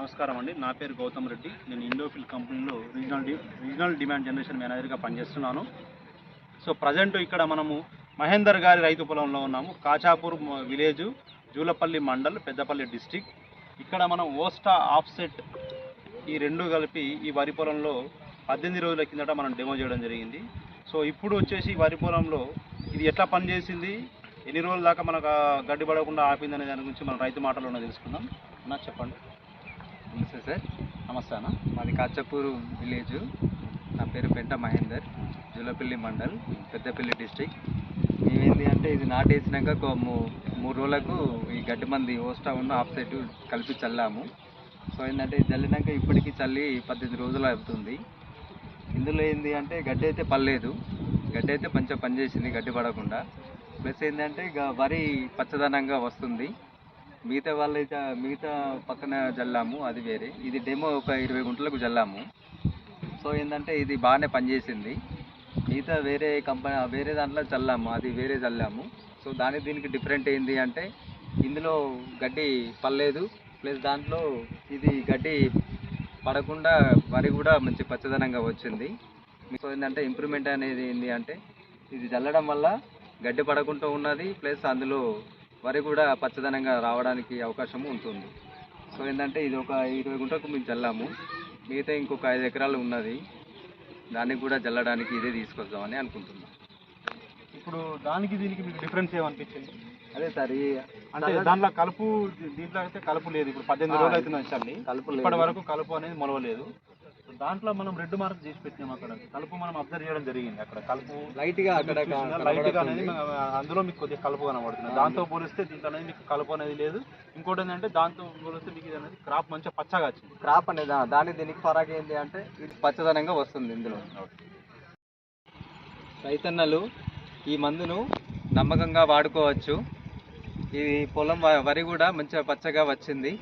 అండి. నా పేరు గౌతమ్ రెడ్డి. నేను ఇండోఫిల్ కంపెనీలో regional D regional demand generation మేనేజర్గా పనిచేస్తున్నాను. సో ప్రజెంట్ ఇక్కడ మనము మహేందర్ గారి రైతు పొలంలో ఉన్నాము. కాచాపూర్ విలేజ్ జూలపల్లి మండల్ పెద్దపల్లి డిస్టిక్ ఇక్కడ మనం ఓస్టా ఆఫ్సెట్ ఈ రెండు కలిపి ఈ వరి పొలంలో పద్దెనిమిది రోజుల కిందట మనం డెమో చేయడం జరిగింది. సో ఇప్పుడు వచ్చేసి ఈ వరి పొలంలో ఇది ఎట్లా పనిచేసింది? ఎన్ని రోజుల దాకా మనకు గడ్డి పడకుండా ఆపింది అనే దాని గురించి మనం రైతు మాటలోనే తెలుసుకుందాం. నా చెప్పండి. నమస్తే సార్. నమస్తే అన్న. మాది కాచపూర్ విలేజ్. నా పేరు పెంట మహేందర్. జులపల్లి మండల్ పెద్దపల్లి డిస్టిక్ మేమేంది అంటే ఇది నాటేసినాక మూ- మూడు రోజులకు ఈ గడ్డి మంది ఓస్టా ఉన్న ఆఫ్ సైడ్ కలిపి చల్లాము. సో ఏంటంటే చల్లినాక ఇప్పటికీ చల్లి పద్దెనిమిది రోజులు అవుతుంది. ఇందులో ఏంది అంటే గడ్డి అయితే పర్లేదు గడ్డి అయితే మంచిగా పనిచేసింది గడ్డి పడకుండా. ప్లస్ ఏంటంటే ఇక వరి పచ్చదనంగా వస్తుంది. మిగతా వాళ్ళైతే మిగతా పక్కన జల్లాము అది వేరే. ఇది డెమో ఒక ఇరవై గుంటలకు జల్లాము. సో ఏంటంటే ఇది బాగానే పనిచేసింది. మిగతా వేరే కంపెనీ వేరే దాంట్లో చల్లాము అది వేరే చల్లాము సో దానికి దీనికి డిఫరెంట్ ఏంది అంటే ఇందులో గడ్డి పర్లేదు ప్లస్ దాంట్లో ఇది గడ్డి పడకుండా వరి కూడా మంచి పచ్చదనంగా వచ్చింది. సో ఏంటంటే ఇంప్రూవ్మెంట్ అనేది ఏంటి అంటే ఇది చల్లడం వల్ల గడ్డి పడకుండా ఉన్నది ప్లస్ అందులో వరి కూడా పచ్చదనంగా రావడానికి అవకాశం ఉంటుంది. సో ఏంటంటే ఇది ఒక ఇరవై గుంటలకు మేము చల్లాము మిగతా ఇంకొక ఐదు ఎకరాలు ఉన్నది. దానికి కూడా చల్లడానికి ఇదే తీసుకొద్దామని అనుకుంటున్నాం. ఇప్పుడు దానికి దీనికి మీకు డిఫరెన్స్ ఏమనిపించింది? అదే సార్ ఈ అంటే దాంట్లో కలుపు దీంట్లో అయితే కలుపు లేదు. ఇప్పుడు పద్దెనిమిది రోజులు అవుతుంది చల్లి కలుపు ఇప్పటి. వరకు కలుపు అనేది మొలవలేదు. దాంట్లో మనం రెడ్ మార్క్ చేసి పెట్టినాం అక్కడ. కలుపు మనం అబ్జర్వ్ చేయడం జరిగింది అక్కడ. కలుపు లైట్గా అక్కడ లైట్గా అనేది అందులో మీకు కొద్దిగా కలుపు కనబడుతుంది. దాంతో పోలిస్తే దీంట్లో అనేది మీకు కలుపు అనేది లేదు. ఇంకోటి ఏంటంటే దాంతో పోలిస్తే మీకు ఇది అనేది క్రాప్ మంచిగా పచ్చగా వచ్చింది. క్రాప్ అనేది దాని దీనికి ఫరాక్ ఏంటి అంటే ఇది పచ్చదనంగా వస్తుంది ఇందులో. రైతన్నలు ఈ మందును నమ్మకంగా వాడుకోవచ్చు. ఇది పొలం వరి కూడా మంచిగా పచ్చగా వచ్చింది.